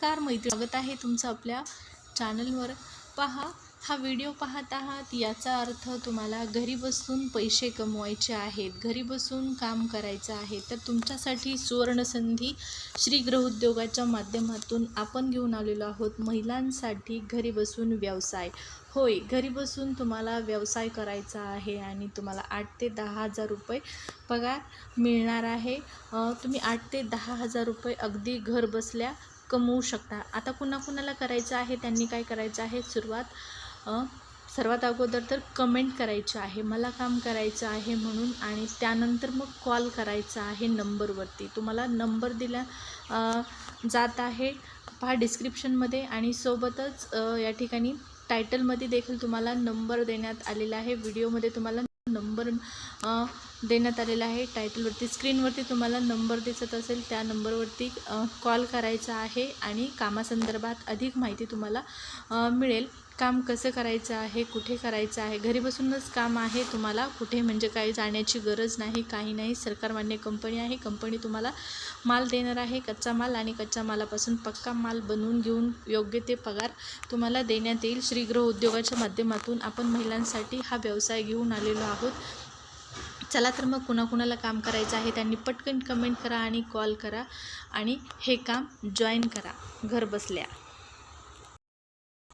नमस्कार मैत्री स्वागत आहे तुमचं आपल्या चॅनलवर पहा हा व्हिडिओ पाहत आहात याचा अर्थ तुम्हाला घरी बसून पैसे कमवायचे आहेत घरी बसून काम करायचं आहे तर तुमच्यासाठी सुवर्णसंधी श्री गृहउद्योगाच्या माध्यमातून आपण घेऊन आलेलो आहोत महिलांसाठी घरी बसून व्यवसाय. होय घरी बसून तुम्हाला व्यवसाय करायचा आहे आणि तुम्हाला आठ ते दहा हजार रुपये पगार मिळणार आहे. तुम्ही आठ ते दहा हजार रुपये अगदी घर बसल्या कमवू शकता. आता कुणा कुणाला करायचं आहे त्यांनी काय करायचं आहे? सुरुवात सर्वात अगोदर तर कमेंट करायची आहे. मला काम करायचं आहे म्हणून आणि त्यानंतर मग कॉल करायचा आहे नंबरवरती तुम्हाला नंबर दिला जात आहे. पहा डिस्क्रिप्शनमध्ये आणि सोबतच या ठिकाणी टायटलमध्ये देखील तुम्हाला नंबर देण्यात आलेला आहे. व्हिडिओमध्ये तुम्हाला नंबर देण्यात आलेला आहे. टायटलवरती स्क्रीनवरती तुम्हाला नंबर दिसत असेल त्या नंबरवरती कॉल करायचा आहे आणि कामासंदर्भात अधिक माहिती तुम्हाला मिळेल. काम कसं करायचं आहे कुठे करायचं आहे घरी बसूनच काम आहे तुम्हाला कुठे म्हणजे काही जाण्याची गरज नाही काही नाही. सरकारमान्य कंपनी आहे कंपनी तुम्हाला माल देणार आहे कच्चा माल आणि कच्च्या मालापासून पक्का माल बनवून घेऊन योग्य ते पगार तुम्हाला देण्यात येईल. श्रीगृह उद्योगाच्या माध्यमातून आपण महिलांसाठी हा व्यवसाय घेऊन आलेलो आहोत. चला तर मग कुणाकुणाला काम करायचं आहे त्यांनी पटकन कमेंट करा आणि कॉल करा आणि हे काम जॉईन करा. घर बसल्या.